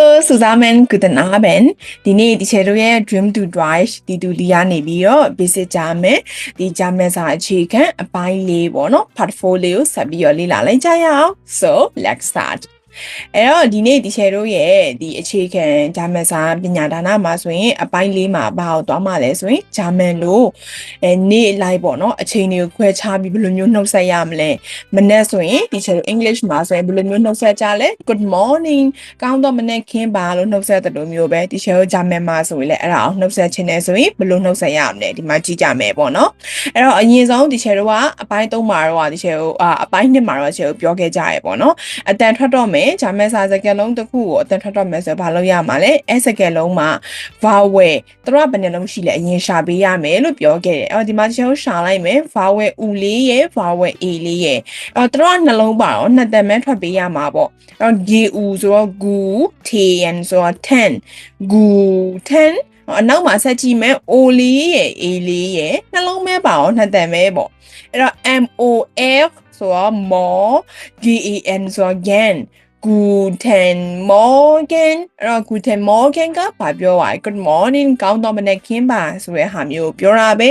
Hallo zusammen, guten Abend. ဒီနေ့ဒီချေတို့ရဲ့ Dream to Drive ဒီတူလီကနေပြီးတော့ basic ကြမယ်ဒီကြမယ်စာအခြေခံအပိုင်းလေးပေါ့နော် part 4လေးကိုဆက်ပြီးတော့လေ့လာလိုက်ကြရအောင် so let's start အဲ့တော့ဒီနေ့ဒီချေတို့ရဲ့ဒီအခြေခံဂျာမန်စာပညာဒါနမှာဆိုရင် အပိုင်းလေးမှာဘာကိုသွားမှလဲဆိုရင်ဂျာမန်လို့အဲနေ့လိုက်ပေါ့နော်အချိန်တွေကိုခွဲခြားပြီးဘယ်လိုမျိုးနှုတ်ဆက်ရမလဲမနေ့ဆိုရင်ဒီချေတို့ English မှာဆိုရင်ဘယ်လိုမျိုးနှုတ်ဆက်ကြလဲ Good morning ကောင်းတော့မနေ့ခင်းပါလို့နှုတ်ဆက်တဲ့လိုမျိုးပဲဒီချေတို့ဂျာမန်မှာဆိုရင်လည်းအဲ့ဒါအောင်နှုတ်ဆက်ခြင်းနဲ့ဆိုရင်ဘယ်လိုနှုတ်ဆက်ရမလဲဒီမှာကြည့်ကြမယ်ပေါ့နော်အဲ့တော့အရင်ဆုံးဒီချေတို့ကအပိုင်း၃မှာတော့ဒီချေတို့အပိုင်း၂မှာတော့ချေတို့ပြောခဲ့ကြရပေါ့နော်အတန်ထွက်တော့မယ်ဂျာမန်စာစကားလုံးတစ်ခုကိုအတန်ထွက်တော့မယ်ဆိုဘာလို့ရမှာလဲအဲစကားလုံးမှာ vowel သူတို့ကဘယ်နှလုံးရှိလဲအရင်ရှာပေးရမယ်လို့ပြောခဲ့တယ်အော်ဒီမှာချေတို့ရှာလိုက်မယ် vowel ဦးလေးရဲ့ vowel a လေးရဲ့အော်သူတို့ကနှလုံးပါတော့နှစ်သက်မဲထွက်ပေးရမှာပေါ့အော် g u ဆိုတော့ gu t n ဆိုတော့10 gu 10အနောက်မှာဆက်ကြည့်မယ် O လေးရဲ့ A လေးရဲ့နှလုံးမဲပါအောင်နှစ်သက်မဲပေါ့အဲ့တော့ M O F ဆိုတော့ more G E N ဆိုတော့ gan Guten Morgen အဲ့တော့ Guten Morgen ကဘာပြောပါလဲ Good morning ကောင်းတော့မနေ့ခင်းပါဆိုတဲ့ဟာမျိုးပြောတာပဲ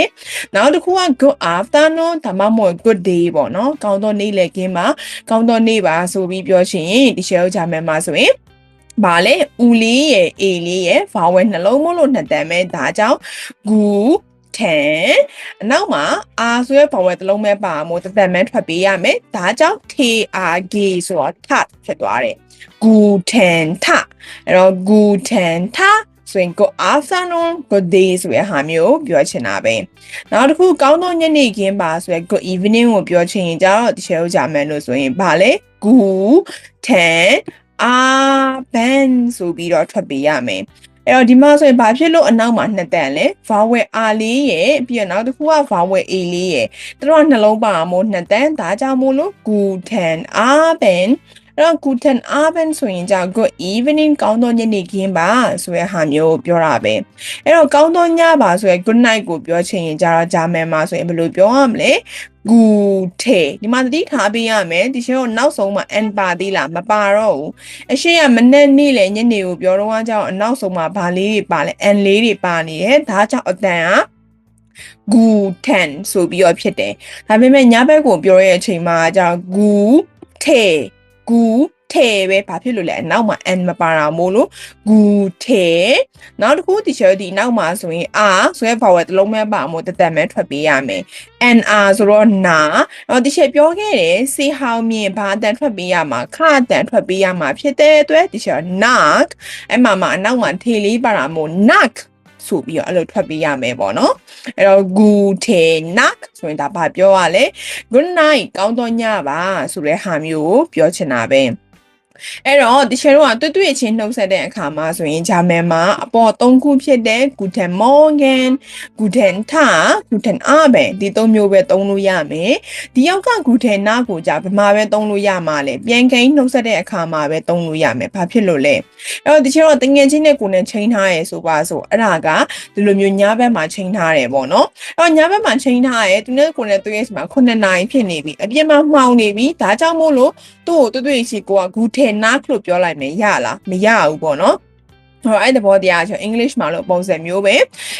နောက်တစ်ခုက Good afternoon ဒါမှမဟုတ် Good day ပေါ့နော်ကောင်းတော့နေ့လည်ခင်းပါကောင်းတော့နေ့ပါဆိုပြီးပြောချင်ဒီ share ကြမယ်မှာဆိုရင်ပါလေဦးလေးရဲ့ A လေးရဲ့ vowel နှလုံးမလို့နှစ်တန်ပဲဒါကြောင့် good 10အနောက်မှာ R ဆိုတဲ့ vowel တစ်လုံးပဲပါမို့တစ်သက်မဲထွက်ပေးရမယ်ဒါကြောင့် TRG ဆိုတော့ t ဖြစ်သွားတယ် Guten Tag အဲ့တော့ Guten Tag ဆိုရင် good afternoon good day ဆိုရဟာမျိုးပြောချင်တာပဲနောက်တစ်ခုကောင်းသောညနေခင်းပါဆိုရ good evening ကိုပြောချင်ရင်ကြတော့ဒီ share ကြမယ်လို့ဆိုရင်ဗာလေ Guten Abend ဆိုပြီးတော့ထွက်ပေးရမယ် အဲ့တော့ဒီမှာဆိုရင်ဘာဖြစ်လို့အနောက်မှာနှစ်တန်လဲ vowel r လေးရဲ့ပြီးတော့နောက်တစ်ခုက vowel a လေးရဲ့သူတို့ကနှလုံးပါမို့နှစ်တန်ဒါကြောင့်မို့လို့ guten abend အဲ့တော့ guten abend ဆိုရင်じゃ good evening ကောင်းသောညနေခင်းပါဆိုရဟာမျိုးပြောတာပဲအဲ့တော့ကောင်းသောညပါဆိုရ good night ကိုပြောချင်ရင်じゃတော့ဂျာမန်မှာဆိုရင်ဘယ်လိုပြောရမလဲ gute ဒီမှာသတိထားပေးရမယ်ဒီရှင်းတော့နောက်ဆုံးမှာ n ပါသေးလားမပါတော့ဘူးအရှိကမနေ့နေ့လေညနေကိုပြောတော့ကြောင့်အနောက်ဆုံးမှာဘာလေးတွေပါလဲ n လေးတွေပါနေတယ်ဒါကြောင့်အတန်က guten ဆိုပြီးတော့ဖြစ်တယ်ဒါပေမဲ့ညဘက်ကိုပြောရတဲ့အချိန်မှာကျတော့ gute gu ထဲပဲဘာဖြစ်လို့လဲအနောက်မှာ n မပါတာမို့လို့ gu ထဲနောက်တစ်ခုဒီချေဒီနောက်မှာဆိုရင် r ဆိုရဲ vowel တစ်လုံးပဲပါမို့တသက်မဲထွက်ပေးရမယ် nr ဆိုတော့နာတော့ဒီချေပြောခဲ့တယ်စေဟောင်းမြင်ဘာအတန်ထွက်ပေးရမှာခအတန်ထွက်ပေးရမှာဖြစ်တဲ့အတွက်ဒီချေ knock အဲ့မှာမှာအနောက်မှာထေလေးပါတာမို့ knock ဆိုပြီးတော့အဲ့လိုထွက်ပေးရမယ်ပေါ့နော်အဲ့တော့ guten nacht ဆိုရင်ဒါဘာပြောရလဲ good night ကောင်းတော့ညပါဆိုတဲ့ဟာမျိုးကိုပြောချင်တာပဲ အဲ့တော့ဒီချေတော့တွေ့တွေ့ချင်းနှုတ်ဆက်တဲ့အခါမှာဆိုရင်ဂျာမန်မှာအပေါ်၃ခုဖြစ်တဲ့ Guten Morgen Guten Tag Guten Abend ဒီ၃မျိုးပဲသုံးလို့ရမယ်ဒီရောက်က Guten Nacht ကိုじゃဗမာပဲသုံးလို့ရမှာလေပြန်ကိန်းနှုတ်ဆက်တဲ့အခါမှာပဲသုံးလို့ရမယ်ဘာဖြစ်လို့လဲအဲ့တော့ဒီချေတော့တငယ်ချင်းနဲ့ကိုယ်နဲ့ချိန်ထားရဲဆိုပါဆိုအဲ့ဒါကဒီလိုမျိုးညဘက်မှာချိန်ထားတယ်ပေါ့နော်အဲ့တော့ညဘက်မှာချိန်ထားရဲသူနဲ့ကိုယ်နဲ့တွေ့ရစမှာ9နာရီဖြစ်နေပြီအပြင်မှာမှောင်နေပြီဒါကြောင့်မို့လို့သူ့ကိုတွေ့တွေ့ရှိကိုက Guten nacht လို့ပြောလိုက်မယ်ရလားမရဘူးပေါ့နော် ဟောအဲ့တဘောတရားဆို English မှာလို့ပုံစံမျိုးပဲ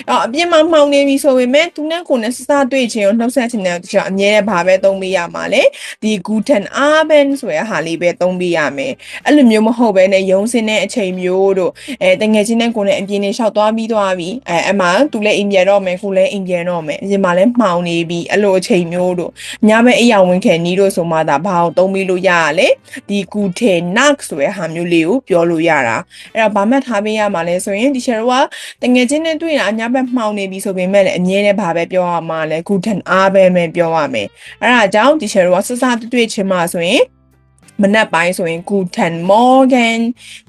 အော်အပြင်မှာမှောင်နေပြီဆိုပေမဲ့သူနဲ့ကိုယ်နဲ့စစတွေ့ချင်းကိုနှုတ်ဆက်ချင်တဲ့တခြားအမြဲတမ်းဘာပဲသုံးပေးရမှာလဲဒီ guten abend ဆိုရဟာလေးပဲသုံးပေးရမယ်အဲ့လိုမျိုးမဟုတ်ဘဲနဲ့ရုံးစင်းတဲ့အချိန်မျိုးတို့အဲတငယ်ချင်းနဲ့ကိုယ်နဲ့အပြင်နေလျှောက်သွားပြီးသွားပြီအဲအမှသူလည်းအိမ်ပြန်တော့မယ်ကိုလည်းအိမ်ပြန်တော့မယ်အပြင်မှာလည်းမှောင်နေပြီအဲ့လိုအချိန်မျိုးတို့ညဘက်အိမ်အောင်ဝင်ခဲ့နီးတို့ဆိုမှသာဘာအောင်သုံးပြီးလို့ရရလဲဒီ guten nacht ဆိုရဟာမျိုးလေးကိုပြောလို့ရတာအဲ့တော့ဘာမှတ်ထားပေးရမှာလဲဆိုရင်ဒီ share ကတငယ်ချင်းနဲ့တွေ့တာအများဘက်မှောင်နေပြီဆိုပေမဲ့လည်းအမြဲတမ်းဘာပဲပြောရမှာလဲ guten abend ပဲပြောရမယ်အဲ့ဒါကြောင့်ဒီ share ကစစတွေ့ချင်းမှာဆိုရင် မနက်ပိုင်းဆိုရင် guten morgen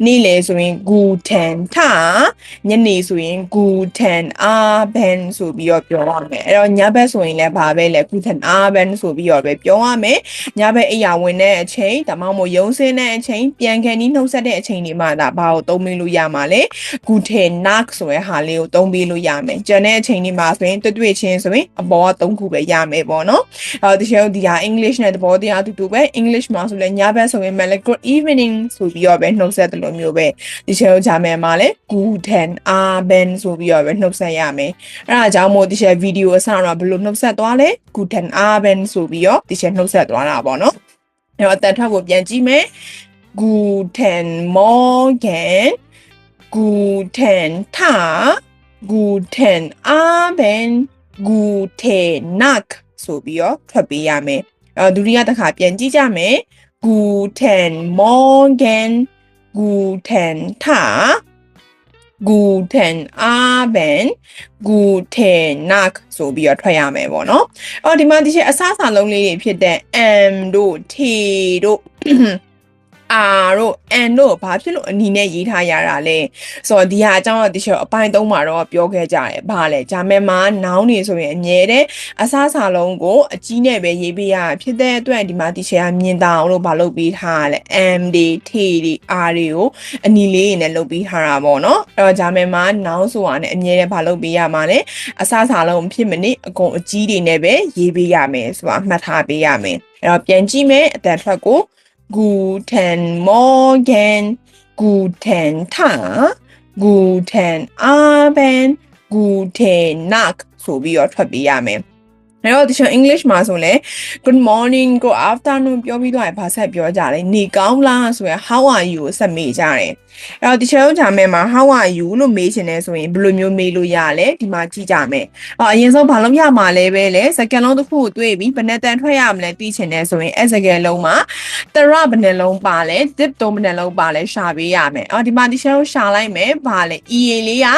နေ့လယ်ဆိုရင် guten tag ညနေဆိုရင် guten abend ဆိုပြီးတော့ပြောရမယ်အဲ့တော့ညဘက်ဆိုရင်လည်းဘာပဲလဲ guten abend ဆိုပြီးတော့ပဲပြောရမယ်ညဘက်အိယာဝင်တဲ့အချိန်ဒါမှမဟုတ်ရုံးစင်းတဲ့အချိန်ပြန်ခံပြီးနှုတ်ဆက်တဲ့အချိန်တွေမှာဒါဘာကိုသုံးမိလို့ရမှာလဲ guten nacht ဆိုတဲ့ဟာလေးကိုသုံးပြီးလို့ရမယ်ကျန်တဲ့အချိန်တွေမှာဆိုရင်တွေ့တွေ့ချင်းဆိုရင်အပေါ်ကသုံးခုပဲရမယ်ပေါ့နော်အဲ့တော့ဒီရှောဒီဟာ English နဲ့သဘောတရားအတူတူပဲ English မှာဆိုလည်းညဘက်ပဲဆိုရင်လည်း good evening ဆိုပြီးတော့ပဲနှုတ်ဆက်တယ်လို့မျိုးပဲဒီချေကိုဂျာမယ်မှာလည်း guten abend ဆိုပြီးတော့ပဲနှုတ်ဆက်ရမယ်အဲ့ဒါကြောင့်မို့ဒီချေဗီဒီယိုအစတော့ဘယ်လိုနှုတ်ဆက်သွားလဲ guten abend ဆိုပြီးတော့ဒီချေနှုတ်ဆက်သွားတာပေါ့နော်အဲ့တော့အတန်ထွက်ကိုပြန်ကြည့်မယ် guten morgen guten tag guten abend guten nacht ဆိုပြီးတော့ထွက်ပေးရမယ်အဲဒုတိယတစ်ခါပြန်ကြည့်ကြမယ် guten morgen guten tag guten abend guten nacht ဆိုပြီးတော့ထွက်ရမယ်ပေါ့နော်အော်ဒီမှာဒီချက်အစအစလုံးလေးတွေဖြစ်တဲ့ am တို့ t တို့ R တို့ N တို့ဘာဖြစ်လို့အနီနဲ့ရေးထားရတာလဲဆိုတော့ဒီဟာအကြောင်းတော့ဒီချက်အပိုင်းသုံးမှာတော့ပြောခဲ့ကြတယ်ဘာလဲဂျာမဲမှာ noun နေဆိုရင်အမြဲတဲ့အစားအစာလုံးကိုအကြီးနဲ့ပဲရေးပေးရဖြစ်တဲ့အတွက်ဒီမှာဒီချက်ကမြင်တာအောင်လို့ဘာလုပ်ပေးထားရလဲ M တွေ T တွေ R တွေကိုအနီလေးနဲ့လုပ်ပေးထားတာပေါ့နော်အဲ့တော့ဂျာမဲမှာ noun ဆိုတာနဲ့အမြဲတည်းဘာလုပ်ပေးရမှာလဲအစားအစာလုံးဖြစ်မနစ်အကုန်အကြီးတွေနဲ့ပဲရေးပေးရမယ်ဆိုတာမှတ်ထားပေးရမယ်အဲ့တော့ပြန်ကြည့်မယ်အတန်ထွက်ကို Guten Morgen, Guten Tag, Guten Abend, Guten Nacht ဆိုပြီးတော့ထွက်ပေးရမယ်။ အဲ့တော့ဒီချက် English မှာဆိုလဲ Good morning, Good afternoon ပြောပြီးတော့ဘာဆက်ပြောကြလဲနေကောင်းလားဆိုရယ် How are you ကိုဆက်မေးကြတယ်။အဲ့တော့ဒီချက်လုံးဂျာမဲမှာ How are you လို့မေးချင်တယ်ဆိုရင်ဘယ်လိုမျိုးမေးလို့ရလဲဒီမှာကြည့်ကြမယ်။အော်အရင်ဆုံးဘာလို့ရမှာလဲပဲလဲစကန်လုံးတစ်ခုကိုတွေ့ပြီးဘယ်နဲ့တန်ထွက်ရမလဲသိချင်တယ်ဆိုရင်အဲ့စကန်လုံးမှာတရဘယ်နှလုံးပါလဲ dip တုံးဘယ်နှလုံးပါလဲရှာပေးရမယ်။အော်ဒီမှာဒီချက်လုံးရှာလိုက်မယ်ဘာလဲ e လေးက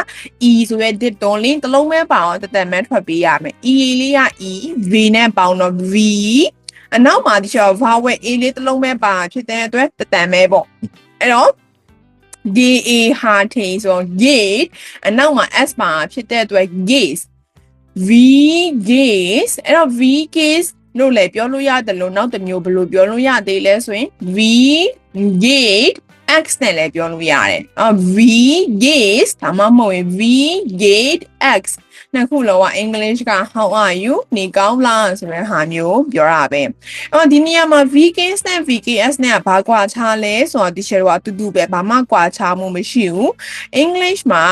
e ဆိုရဲ dip တုံးလေးတစ်လုံးပဲပါအောင်တသက်မဲထွက်ပေးရမယ်။ e လေးက e v နဲ့ပေါင်းတော့ v အနောက်မှာဒီချက် vowel a လေးတစ်လုံးပဲပါဖြစ်တဲ့အတွက်တသက်မဲပေါ့။အဲ့တော့ D A ဟာထေဆို gate အနောက်မှာ S ပါဖြစ်တဲ့အတွက် gaze V gaze အဲ့တော့ V gaze လို့လည်းပြောလို့ရတယ်လို့နောက်တစ်မျိုးဘယ်လိုပြောလို့ရသေးလဲဆိုရင် V gate X နဲ့လည်းပြောလို့ရတယ်။အော် V gaze ဒါမှမဟုတ်ရင် V gate X နှစ်ခုလုံးက English က how are you နေကောင်းလားဆိုတဲ့ဟာမျိုးပြောတာပဲ။အော်ဒီနေရာမှာ VKS နဲ့ VKS နဲ့ကဘာကွာခြားလဲဆိုတော့ဒီ share ကအတူတူပဲဘာမှကွာခြားမှုမရှိဘူး။ English မှာ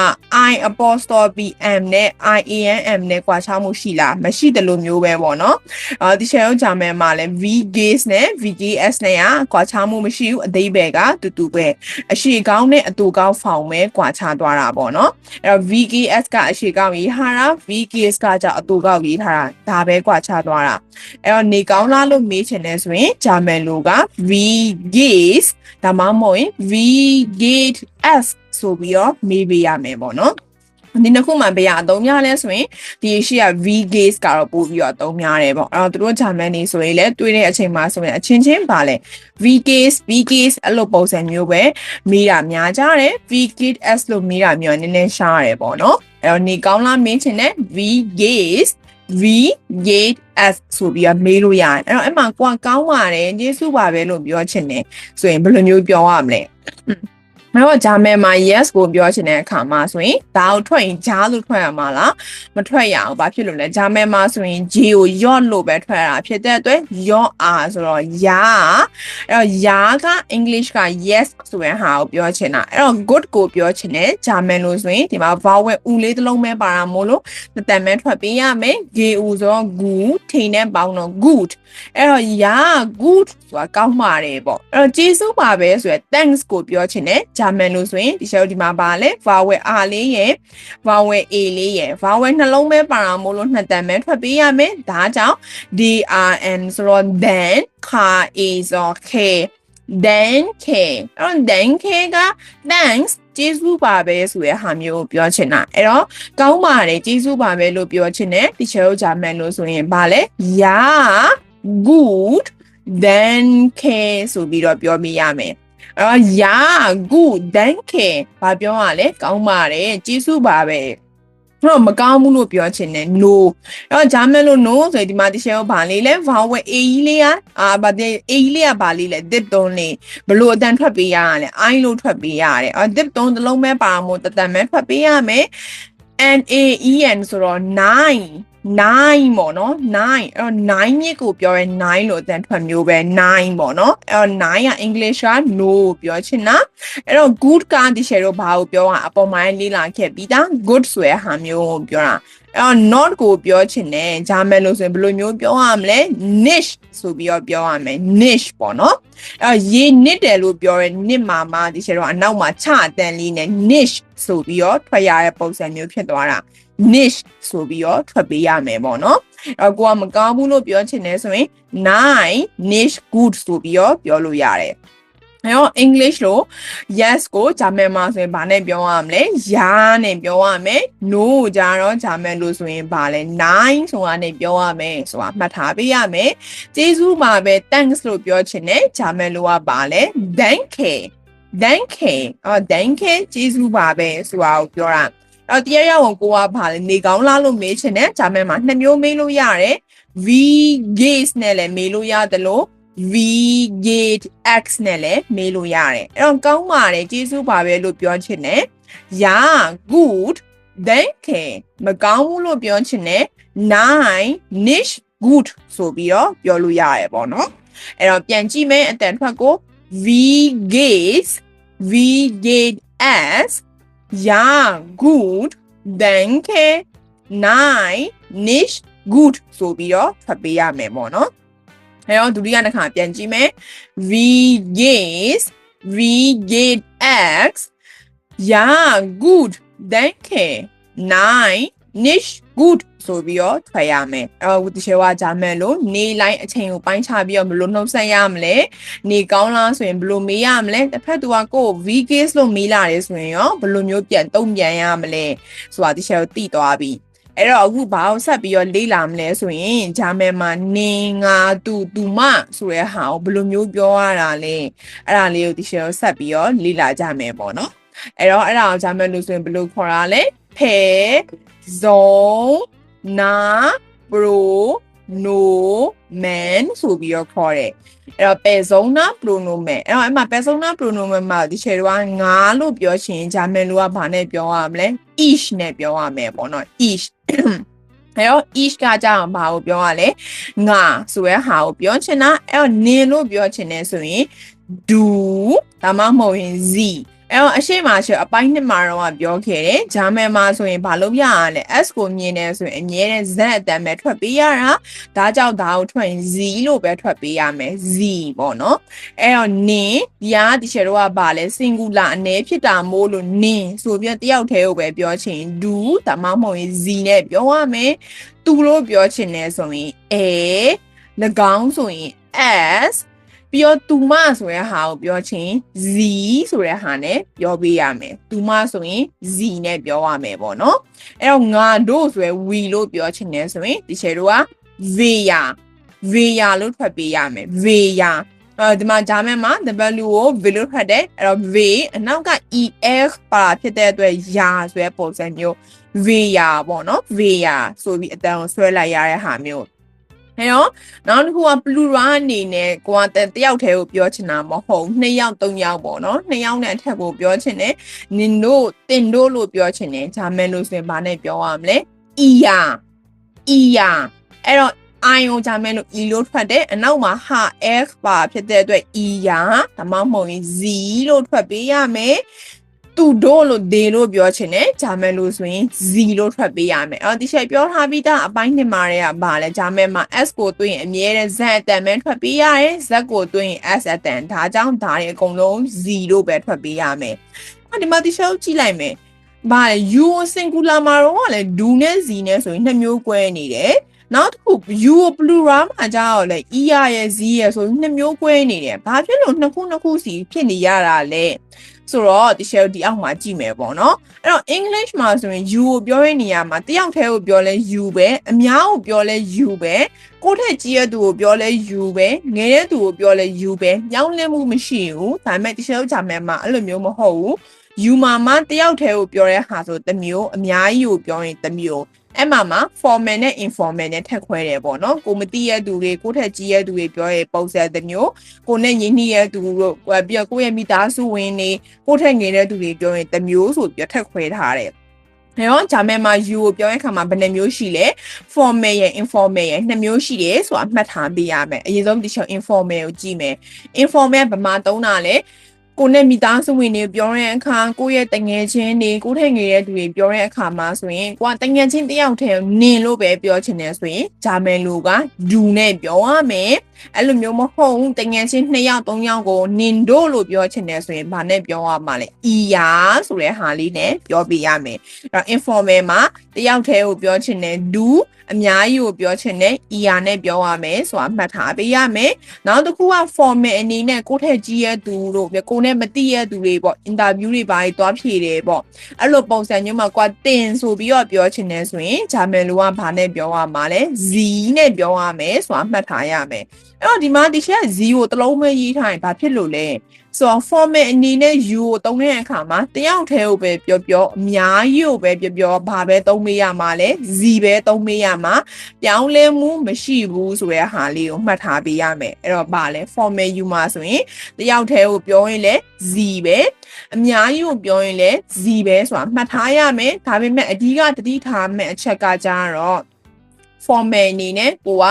I apostrophe M နဲ့ IAM နဲ့ကွာခြားမှုရှိလားမရှိတယ်လို့မျိုးပဲပေါ့နော်။အော်ဒီ share ကိုဂျာမယ်မှာလဲ VKS နဲ့ VKS နဲ့ကကွာခြားမှုမရှိဘူးအသေးပဲကတူတူပဲအရှိကောင်းနဲ့အတူကောင်းဖောင်ပဲကွာခြားသွားတာပေါ့နော်။အဲ့တော့ VKS ကအရှိကောင်းရေးဟာတာ VKS ကကြအတူကောက်ရေးထားတာဒါပဲကွာခြားသွားတာအဲ့တော့နေကောင်းလားလို့မေးချင်တယ်ဆိုရင်ဂျာမန်လိုက VGAS ဒါမှမဟုတ်ရင် VGATS ဆိုပြီးတော့မေးပေးရမယ်ပေါ့နော်ဒီနှစ်ခုမှဘယ်အသုံးများလဲဆိုရင်ဒီရှိက V gaze ကတော့ပို့ပြီးတော့အသုံးများတယ်ပေါ့အဲ့တော့သူတို့ဂျာမန်နေဆိုရင်လည်းတွေ့တဲ့အချိန်မှာဆိုရင်အချင်းချင်းပါလဲ V gaze V gaze အဲ့လိုပုံစံမျိုးပဲမိတာများကြတယ် V gaze S လို့မိတာမျိုးနည်းနည်းရှားရတယ်ပေါ့နော် အဲ့တော့နေကောင်းလားမင်းချင်တဲ့ V gaze V gate S ဆိုပြီးတော့မေးလို့ရတယ်အဲ့တော့အဲ့မှာကွာကောင်းပါတယ်ကျေးဇူးပါပဲလို့ပြောချင်တယ်ဆိုရင်ဘယ်လိုမျိုးပြောရမလဲ မတော့ဂျာမဲမှာ yes ကိုပြောချင်တဲ့အခါမှာဆိုရင်ဒါကိုထွက်ရင်ဂျာလို့ထွက်ရမှာလားမထွက်ရအောင်ဘာဖြစ်လို့လဲဂျာမဲမှာဆိုရင် J ကို yacht လို့ပဲထွက်ရတာဖြစ်တဲ့အတွက် yacht အားဆိုတော့ ya အဲ့တော့ ya က English က yes ဆိုတဲ့ဟာကိုပြောချင်တာအဲ့တော့ good ကိုပြောချင်တယ်ဂျာမဲလို့ဆိုရင်ဒီမှာ vowel ဦးလေးတစ်လုံးပဲပါတာမို့လို့တန်မဲထွက်ပေးရမယ် g ဦးဆိုတော့ good ထိန်နဲ့ပေါင်းတော့ good အဲ့တော့ ya good ဆိုတာကောင်းပါတယ်ပေါ့အဲ့တော့ကျေးဇူးပါပဲဆိုရယ် thanks ကိုပြောချင်တယ်ဂျာမန်လို့ဆိုရင်ဒီရှယ်ဒီမှာပါလဲ vowel r လေးရယ် vowel a လေးရယ် vowel နှလုံးပဲပါတာမို့လို့နှစ်တန်ပဲထွက်ပေးရမယ်ဒါကြောင့် drn ဆိုတော့ then car a ဆို k then k အဲ့တော့ then k က thanks ကျေးဇူးပါပဲဆိုရဟာမျိုးကိုပြောချင်တာအဲ့တော့ကောင်းပါတယ်ကျေးဇူးပါပဲလို့ပြောချင်တယ်ဒီချယ်တို့ဂျာမန်လို့ဆိုရင်ဗာလဲ yeah good then k ဆိုပြီးတော့ပြောမိရမယ် အော် yeah good thank you ဘာပြောရလဲကောင်းပါတယ်ကျေးဇူးပါပဲတော့မကောင်းဘူးလို့ပြောချင်တယ် no အဲ့တော့ဂျာမန်လို့ no ဆိုရင်ဒီမှာတရှယ်ကိုဗာလေးလဲ vowel a ကြီးလေးကအာဗာတဲ့ a ကြီးလေးကဗာလေးလဲ dip သုံးလေးဘလို့အတန်ထွက်ပေးရရလဲ i လို့ထွက်ပေးရတယ်အော် dip သုံးတစ်လုံးပဲပါမို့တတန်ပဲထွက်ပေးရမယ် N A E N ဆိုတော့9 9ပေါ့နော်9အဲ့တော့9မြစ်ကိုပြောရဲ9လို့အတန်ထွက်မျိုးပဲ9ပေါ့နော်အဲ့တော့9က English က no ပြောချင်တာအဲ့တော့ good ကဒီရှယ်တော့ဘာကိုပြောတာအပေါ်မှာလေးလာခဲ့ပြီးသား good ဆိုရဟာမျိုးကိုပြောတာအဲ့တော့ not ကိုပြောချင်တယ်ဂျာမန်လို့ဆိုရင်ဘယ်လိုမျိုးပြောရမလဲ niche ဆိုပြီးတော့ပြောရမယ် niche ပေါ့နော်အဲ့တော့ရေနစ်တယ်လို့ပြောရဲနစ်မှာမှဒီရှယ်တော့အနောက်မှာချအတန်လေးနဲ့ niche ဆိုပြီးတော့ထွက်ရတဲ့ပုံစံမျိုးဖြစ်သွားတာ niche ဆိုပြီးတော့ထွက်ပေးရမယ်ပေါ့နော်အဲ့ကိုကမကောင်းဘူးလို့ပြောချင်တယ်ဆိုရင် nine niche good ဆိုပြီးတော့ပြောလို့ရတယ်အဲ့တော့ English လို့ yes ကိုဂျာမန်မှာဆိုရင်ဘာနဲ့ပြောရမလဲ ya နဲ့ပြောရမယ် no ကြတော့ဂျာမန်လို့ဆိုရင်ဘာလဲ nine ဆိုတာနဲ့ပြောရမယ်ဆိုတာမှတ်ထားပေးရမယ်ကျေးဇူးမှာပဲ thanks လို့ပြောချင်တယ်ဂျာမန်လို့ကဘာလဲ thank you thank you အော် thank you ကျေးဇူးပါပဲဆိုတာကိုပြော တာတော့တရားရအောင်ကိုကဘာလဲနေကောင်းလားလို့မေးချင်တယ်ဂျာမန်မှာနှစ်မျိုးမေးလို့ရတယ် v gaze နဲ့လည်းမေးလို့ရတယ်လို့ v gate x နဲ့လည်းမေးလို့ရတယ်အဲ့တော့ကောင်းပါတယ်ကျေးဇူးပါပဲလို့ပြောချင်တယ် ya good thank you မကောင်းဘူးလို့ပြောချင်တယ် nine niche good ဆိုပြီးတော့ပြောလို့ရတယ်ပေါ့နော်အဲ့တော့ပြန်ကြည့်မယ်အတန်ထွက်ကို v gaze v gate s ya good thank you nine niche good ဆိုပြီးတော့ဖတ်ပေးရမယ်ပေါ့နော်အဲတော့ဒုတိယတစ်ခါပြန်ကြည့်မယ် v gaze v gate x yeah good thank you nine niche good ဆိုပြီးတော့ထွက်ရမယ်အဲ့တော့ဒီရှယ်ဝါဂျာမန်လို့နေလိုက်အချိန်ကိုပိုင်းခြားပြီးတော့ဘယ်လိုနှုတ်ဆက်ရမလဲနေကောင်းလားဆိုရင်ဘယ်လိုမေးရမလဲတစ်ဖက်သူကကိုယ် v case လို့မေးလာတယ်ဆိုရင်ရောဘယ်လိုမျိုးပြန်တုံ့ပြန်ရမလဲဆိုတာဒီရှယ်ကိုသိသွားပြီအဲ့တော့အခုဘာကိုဆက်ပြီးတော့လေ့လာမလဲဆိုရင်ဂျာမန်မှာနေငါသူသူမဆိုတဲ့ဟာကိုဘယ်လိုမျိုးပြောရတာလဲအဲ့ဒါလေးကိုဒီရှယ်ကိုဆက်ပြီးတော့လေ့လာကြမယ်ပေါ့နော်အဲ့တော့အဲ့ဒါကိုဂျာမန်လို့ဆိုရင်ဘယ်လိုခေါ်တာလဲဖဲ ဇုံနာပရိုနိုမန်ဆိုပြီးတော့ခေါ်တယ်အဲ့တော့ပဲစုံနာပရိုနိုမန်အဲ့တော့အဲ့မှာပဲစုံနာပရိုနိုမန်မှာဒီချေတော့ငါလို့ပြောရှင်ဂျာမန်လိုကဘာနဲ့ပြောရမလဲ ish နဲ့ပြောရမယ်ပေါ့နော် ish အဲ့တော့ ish ကကြောင်ဘာကိုပြောရလဲငါဆိုရဲဟာကိုပြောချင်တာအဲ့တော့နင်လို့ပြောချင်တယ်ဆိုရင် do ဒါမှမဟုတ်ရင် z အဲ့တော့အရှိမရှိအပိုင်းနှစ်မှာတော့ပြောခဲ့တယ်ဂျာမန်မှာဆိုရင်ဘာလို့ပြရလဲ s ကိုမြင်နေဆိုရင်အမြဲတမ်း z အတန်ပဲထွက်ပေးရတာဒါကြောင့်ဒါကိုထွက်ရင် z လို့ပဲထွက်ပေးရမယ် z ပေါ့နော်အဲ့တော့နင်ဒီကဒီချက်တော့ကဘာလဲ singular အနေဖြစ်တာမို့လို့နင်ဆိုပြီးတယောက်တည်းကိုပဲပြောချင် do ဒါမှမဟုတ်ရင် z နဲ့ပြောရမယ်သူလို့ပြောချင်တယ်ဆိုရင် a ၎င်းဆိုရင် s ပြီးတော့သူမဆိုတဲ့ဟာကိုပြောချင်း z ဆိုတဲ့ဟာနဲ့ပြောပေးရမယ်သူမဆိုရင် z နဲ့ပြောရမယ်ပေါ့နော်အဲ့တော့ငါတို့ဆိုရယ် we လို့ပြောချင်တယ်ဆိုရင်ဒီချေတို့က veya veya လို့ထွက်ပေးရမယ် veya အဲဒီမှာဂျာမန်မှာ w ကို v လို့ထွက်တယ်အဲ့တော့ v အနောက်က es ပါဖြစ်တဲ့အတွက် ya ဆိုတဲ့ပုံစံမျိုး veya ပေါ့နော် veya ဆိုပြီးအတန်ကိုဆွဲလိုက်ရတဲ့ဟာမျိုး အဲတော့နောက်တစ်ခုက plural အနေနဲ့ကိုကတယောက်တည်းကိုပြောချင်တာမဟုတ်နှစ်ယောက်သုံးယောက်ပေါ့နော်နှစ်ယောက်နဲ့အထက်ကိုပြောချင်တယ်နင်တို့တင်တို့လို့ပြောချင်တယ်ဂျာမန်လို့ဆိုရင်ဘာနဲ့ပြောရမလဲ iya iya အဲ့တော့ i ကိုဂျာမန်လို့ e လို့ထွက်တယ်အနောက်မှာ ha f ပါဖြစ်တဲ့အတွက် iya ဒါမှမဟုတ်ရင် z လို့ထွက်ပေးရမယ် သူတို့လို့ဒေလို့ပြောချင်တယ်ဂျာမန်လို့ဆိုရင် z လို့ထွက်ပေးရမယ်အော်ဒီချက်ပြောထားပြီးသားအပိုင်းနှစ်မှာတွေကဘာလဲဂျာမန်မှာ s ကိုတွင်းရင်အမြဲတမ်း z အတန်ပဲထွက်ပေးရတယ် z ကိုတွင်းရင် s အတန်ဒါကြောင့်ဒါတွေအကုန်လုံး z လို့ပဲထွက်ပေးရမယ်အော်ဒီမှာဒီချက်ကြည့်လိုက်မယ်ဘာလဲ u singular မှာတော့ကလည်း do နဲ့ z နဲ့ဆိုရင်နှစ်မျိုး꿰နေတယ်နောက်တစ်ခု u plural မှာကြာတော့လေ e ရရဲ့ z ရဲ့ဆိုနှစ်မျိုး꿰နေတယ်ဘာဖြစ်လို့နှစ်ခုနှစ်ခုစီဖြစ်နေရတာလဲ ဆိုတော့ဒီ shell ဒီအောက်မှာကြည့်မယ်ပေါ့နော်အဲ့တော့ English မှာဆိုရင် you ကိုပြောတဲ့နေရာမှာတယောက်တည်းကိုပြောလဲ you ပဲအများကိုပြောလဲ you ပဲကိုယ့်ထက်ကြီးတဲ့သူကိုပြောလဲ you ပဲငယ်တဲ့သူကိုပြောလဲ you ပဲညောင်းလဲမှုမရှိဘူးဒါပေမဲ့ဒီ shell ဂျာမန်မှာအဲ့လိုမျိုးမဟုတ်ဘူး you မှာမှတယောက်တည်းကိုပြောတဲ့ဟာဆိုတစ်မျိုးအများကြီးကိုပြောရင်တစ်မျိုး အဲ့မှာမှာ formal နဲ့ informal နဲ့ထက်ခွဲတယ်ပေါ့နော်ကိုမသိရသူတွေကိုထက်ကြီးရသူတွေပြောရဲပုံစံတစ်မျိုးကိုနဲ့ရင်းနှီးရသူတို့ပြီးတော့ကိုရဲ့မိသားစုဝင်တွေကိုထက်ငယ်တဲ့သူတွေပြောရင်တစ်မျိုးဆိုပြီးထက်ခွဲထားတယ်အဲ့တော့ဂျာမန်မှာ you ကိုပြောတဲ့အခါမှာဘယ်နှမျိုးရှိလဲ formal ရယ် informal ရယ်နှစ်မျိုးရှိတယ်ဆိုတာမှတ်ထားပေးရမယ်အရင်ဆုံးဒီချက် informal ကိုကြည့်မယ် informal ဗမာသုံးတာလဲ ကိုနဲ့မိသားစုဝင်တွေပြောတဲ့အခါကိုရဲ့တငယ်ချင်းတွေကိုထင်ငယ်တဲ့သူတွေပြောတဲ့အခါမှာဆိုရင်ကိုကတငယ်ချင်းတယောက်တည်းနင်လို့ပဲပြောချင်တယ်ဆိုရင်ဂျာမန်လိုကဒူနဲ့ပြောရမယ် အဲ့လိုမျိုးမဟုတ်တငယ်ချင်း2ယောက်3ယောက်ကိုနင်တို့လို့ပြောချင်တယ်ဆိုရင်ဘာနဲ့ပြောရမှာလဲအီယာဆိုတဲ့ဟာလေးနဲ့ပြောပြရမယ်အဲ့တော့ informal မှာတယောက်တည်းကိုပြောချင်တယ်ဒူအများကြီးကိုပြောချင်တယ် ER နဲ့ပြောရမယ်ဆိုတာမှတ်ထားပေးရမယ်နောက်တစ်ခုက formal အနေနဲ့ကိုထက်ကြီးရဲ့သူတို့ကိုနဲ့မတိရဲ့သူတွေပေါ့ interview တွေပါပြီးသွားဖြေတယ်ပေါ့အဲ့လိုပုံစံမျိုးမှာကွာတင်ဆိုပြီးတော့ပြောချင်တယ်ဆိုရင်ဂျာမန်လိုကဘာနဲ့ပြောရမှာလဲ Z နဲ့ပြောရမယ်ဆိုတာမှတ်ထားရမယ် အဲ့တော့ဒီမှာဒီချက် Z ကိုတလုံးမဲရေးထားရင်ဘာဖြစ်လို့လဲဆိုတော့ format အနေနဲ့ you ကိုသုံးတဲ့အခါမှာတယောက်တည်းကိုပဲပြောပြောအများကြီးကိုပဲပြောပြောဘာပဲသုံးမေးရမှာလဲ z ပဲသုံးမေးရမှာပြောင်းလဲမှုမရှိဘူးဆိုတဲ့ဟာလေးကိုမှတ်ထားပေးရမယ်အဲ့တော့ဘာလဲ format you မှာဆိုရင်တယောက်တည်းကိုပြောရင်လဲ z ပဲအများကြီးကိုပြောရင်လဲ z ပဲဆိုတာမှတ်ထားရမယ်ဒါပေမဲ့အဓိကတတိထားမယ့်အချက်ကကြတော့ formal အနေနဲ့ကိုက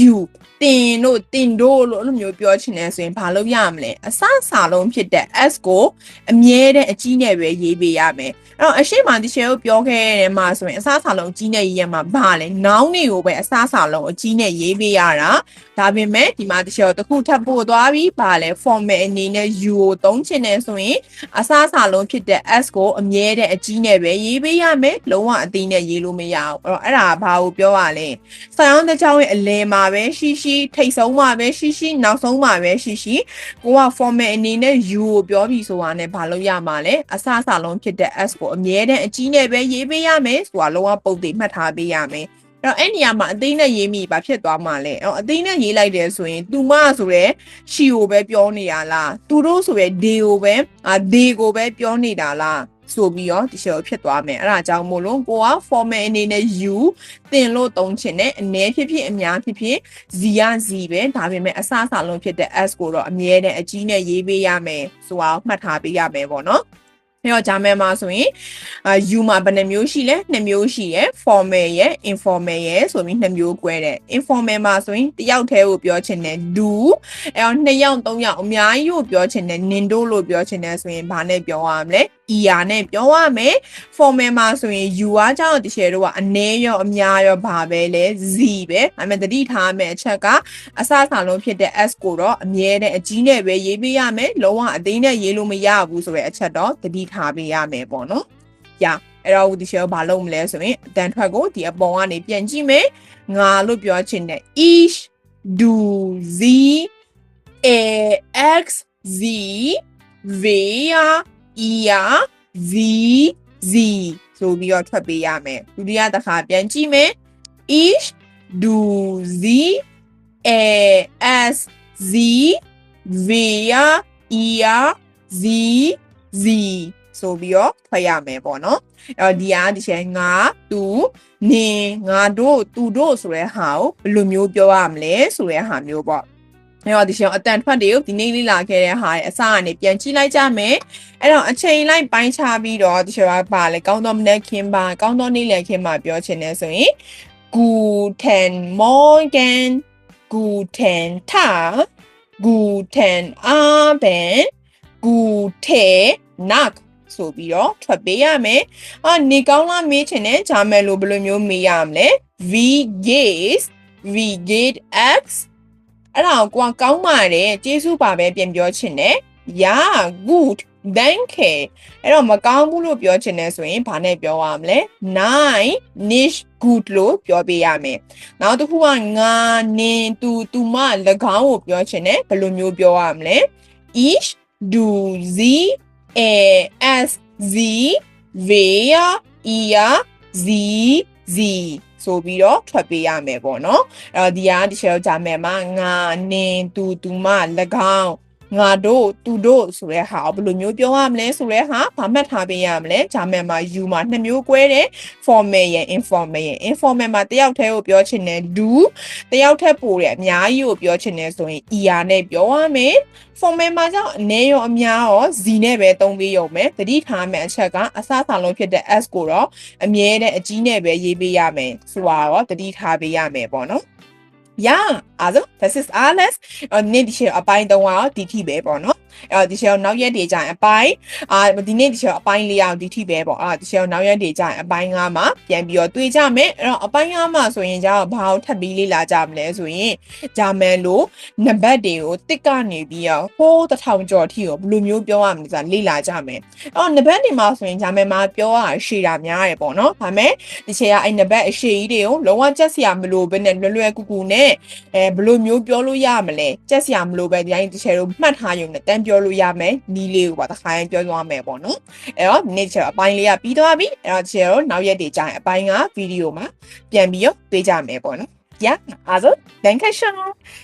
you တင်တို့တင်တို့လို့အဲ့လိုမျိုးပြောချင်တယ်ဆိုရင်ဘာလုပ်ရမလဲအစစာလုံးဖြစ်တဲ့ s ကိုအမြဲတမ်းအကြီးနဲ့ပဲရေးပေးရမယ်အဲ့တော့အရှိမဒီရှယ်ကိုပြောခဲ့တဲ့မှာဆိုရင်အစစာလုံးအကြီးနဲ့ရေးရမှာဘာလဲနောင်းတွေကိုပဲအစစာလုံးအကြီးနဲ့ရေးပေးရတာဒါပေမဲ့ဒီမှာဒီရှယ်ကိုတစ်ခုထပ်ပို့သွားပြီးဘာလဲ formal အနေနဲ့ u ကိုသုံးချင်တယ်ဆိုရင်အစစာလုံးဖြစ်တဲ့ s ကိုအမြဲတမ်းအကြီးနဲ့ပဲရေးပေးရမယ်လုံးဝအသေးနဲ့ရေးလို့မရအောင်အဲ့တော့အဲ့ဒါဘာကိုပြောရလဲဆောင်းတဲ့ချောင်းရဲ့အလယ်မှာပဲရှိရှိထိတ်ဆုံးမှာပဲရှိရှိနောက်ဆုံးမှာပဲရှိရှိကိုက formal အနေနဲ့ u ကိုပြောပြီးဆိုတာနဲ့ဘာလို့ရမှာလဲအစအစလုံးဖြစ်တဲ့ s ကိုအမြဲတမ်းအကြီးနဲ့ပဲရေးပေးရမယ်ဆိုတာလုံးဝပုံသေးမှတ်ထားပေးရမယ်အဲ့တော့အဲ့နေရာမှာအသိနဲ့ရေးမိဘာဖြစ်သွားမှာလဲအဲ့တော့အသိနဲ့ရေးလိုက်တယ်ဆိုရင်သူမဆိုရဲရှီကိုပဲပြောနေရလားသူတို့ဆိုရဲဒေကိုပဲအာဒေကိုပဲပြောနေတာလား ဆိုပြီးတော့ဒီရှယ်ကိုဖြစ်သွားမယ်အဲ့ဒါကြောင့်မို့လို့ကိုက formal အနေနဲ့ u တင်လို့သုံးချင်တယ်အနည်းဖြစ်ဖြစ်အများဖြစ်ဖြစ် z ရ z ပဲဒါပေမဲ့အစအစလုံးဖြစ်တဲ့ s ကိုတော့အမြဲတမ်းအကြီးနဲ့ရေးပေးရမယ်ဆိုတာကိုမှတ်ထားပေးရမယ်ပေါ့နော်အဲ့တော့ဂျာမန်မှာဆိုရင်အာ U မှာဘယ်နှမျိုးရှိလဲနှစ်မျိုးရှိရယ် formal ရယ် informal ရယ်ဆိုပြီးနှစ်မျိုး꿰တယ် informal မှာဆိုရင်တယောက်တည်းကိုပြောချင်တယ် do အဲ့တော့နှစ်ယောက်သုံးယောက်အများကြီးကိုပြောချင်တယ် nindo လို့ပြောချင်တယ်ဆိုရင်ဘာနဲ့ပြောရမလဲ er နဲ့ပြောရမယ် formal မှာဆိုရင် u အားကြောင့်တ share တို့ကအနည်းရောအများရောဘာပဲလဲ z ပဲဒါပေမဲ့တတိထားမယ်အချက်ကအစအစလုံးဖြစ်တဲ့ s ကိုတော့အမြဲတမ်းအကြီးနဲ့ပဲရေးပေးရမယ်လုံးဝအသေးနဲ့ရေးလို့မရဘူးဆိုတဲ့အချက်တော့တတိထားပေးရမယ်ပေါ့နော်။ yeah အဲ့တော့ဒီ share ဘာလုပ်မလဲဆိုရင်အတန်ထွက်ကိုဒီအပေါ်ကနေပြန်ကြည့်မယ်ငါလို့ပြောချင်တယ် each do z a x z via er z z ဆိုပြီးတော့ထွက်ပေးရမယ်ဒုတိယတစ်ခါပြန်ကြည့်မယ် each do z a s z via er z z ဆိုပြီးတော့ထွက်ရမယ်ပေါ့နော်အဲ့တော့ဒီအားဒီချက်ငါသူနင်ငါတို့သူတို့ဆိုတဲ့ဟာကိုဘယ်လိုမျိုးပြောရမလဲဆိုတဲ့ဟာမျိုးပေါ့ အဲ့တော့ဒီရှင်အတန်ထွက်တွေကိုဒီနေ့လေးလာခဲ့တဲ့ဟာရဲ့အစကနေပြန်ကြည့်လိုက်ကြမယ်အဲ့တော့အချိန်လိုက်ပိုင်းခြားပြီးတော့ဒီရှင်ကပါလေကောင်းသောမနက်ခင်းပါကောင်းသောနေ့လည်ခင်းပါပြောချင်တယ်ဆိုရင် Guten Morgen Guten Tag Guten Abend Gute Nacht ဆိုပြီးတော့ထွက်ပေးရမယ်။အာနေကောင်းလားမေးချင်တဲ့ဂျာမန်လိုဘယ်လိုမျိုးမေးရမလဲ။ V gaze V gate x အဲ့ဒါကိုကောင်းပါတယ်ကျေးဇူးပါပဲပြန်ပြောချင်တယ်။ Yeah good thank you အဲ့တော့မကောင်းဘူးလို့ပြောချင်တယ်ဆိုရင်ဘာနဲ့ပြောရမလဲ။ nine niche good လို့ပြောပေးရမယ်။နောက်တစ်ခုကငါနင်သူသူမ၎င်းကိုပြောချင်တယ်ဘယ်လိုမျိုးပြောရမလဲ။ each do z a s z via er z z ဆိုပြီးတော့ထွက်ပေးရမယ်ပေါ့နော်အဲ့တော့ဒီကဒီရှယ်ဂျာမယ်မှာငါနင်သူသူမ၎င်း ငါတို့သူတို့ဆိုတဲ့ဟာကိုဘယ်လိုမျိုးပြောရမလဲဆိုတဲ့ဟာဘာမှတ်ထားပေးရမလဲဂျာမန်မှာ you မှာနှစ်မျိုး꿰တယ် formal ရယ် informal ရယ် informal မှာတယောက်တည်းကိုပြောချင်တယ် do တယောက်ထက်ပိုတယ်အများကြီးကိုပြောချင်တယ်ဆိုရင် er နဲ့ပြောရမယ် formal မှာကြောင့်အနေရောအများရော z နဲ့ပဲသုံးပေးရုံပဲတတိထားမယ်အချက်ကအစားအလုံးဖြစ်တဲ့ s ကိုတော့အမြဲတမ်းအကြီးနဲ့ပဲရေးပေးရမယ်ဆိုတာတော့တတိထားပေးရမယ်ပေါ့နော် Ja, also das ist alles. Und နေ့ဒီချက်အပိုင်း၃အောင်ဒီထိပဲပေါ့နော်။ အဲဒီချက်နောက်ရက်တွေကျရင်အပိုင်းအာဒီနေ့ဒီချက်အပိုင်း၄အောင်ဒီထိပဲပေါ့။အာဒီချက်နောက်ရက်တွေကျရင်အပိုင်း၅မှာပြန်ပြီးတော့တွေ့ကြမယ်။အဲ့တော့အပိုင်း၅မှာဆိုရင်ကျတော့ဘာကိုထပ်ပြီးလေ့လာကြမလဲဆိုရင်ဂျာမန်လိုနံပါတ်တွေကိုတစ်ကနေပြီးတော့ဟိုးတစ်ထောင်ကျော်ထိကိုဘယ်လိုမျိုးပြောရမလဲဆိုတာလေ့လာကြမယ်။အဲ့တော့နံပါတ်တွေမှာဆိုရင်ဂျာမန်မှာပြောရရှေ့တာများတယ်ပေါ့နော်။ဒါပေမဲ့ဒီချက်ကအဲ့နံပါတ်အရှေ့ကြီးတွေကိုလုံးဝကြက်စရာမလိုဘဲနဲ့လွယ်လွယ်ကူကူနဲ့အဲဘယ်လိုမျိုးပြောလို့ရမလဲကြက်စရာမလိုပဲဒီတိုင်းဒီချက်တို့မှတ်ထားရုံနဲ့တန်းပြောလို့ရမယ်နီးလေးကိုပါတစ်ခါရင်ပြောသွားမယ်ပေါ့နော်အဲ့တော့နေ့ချက်အပိုင်းလေးကပြီးသွားပြီအဲ့တော့ချက်တို့နောက်ရက်တွေကြာရင်အပိုင်းကဗီဒီယိုမှာပြန်ပြီးတော့တွေ့ကြမယ်ပေါ့နော် Yeah, also, danke schön.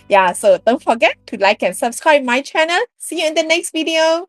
Yeah, so don't forget to like and subscribe my channel. See you in the next video.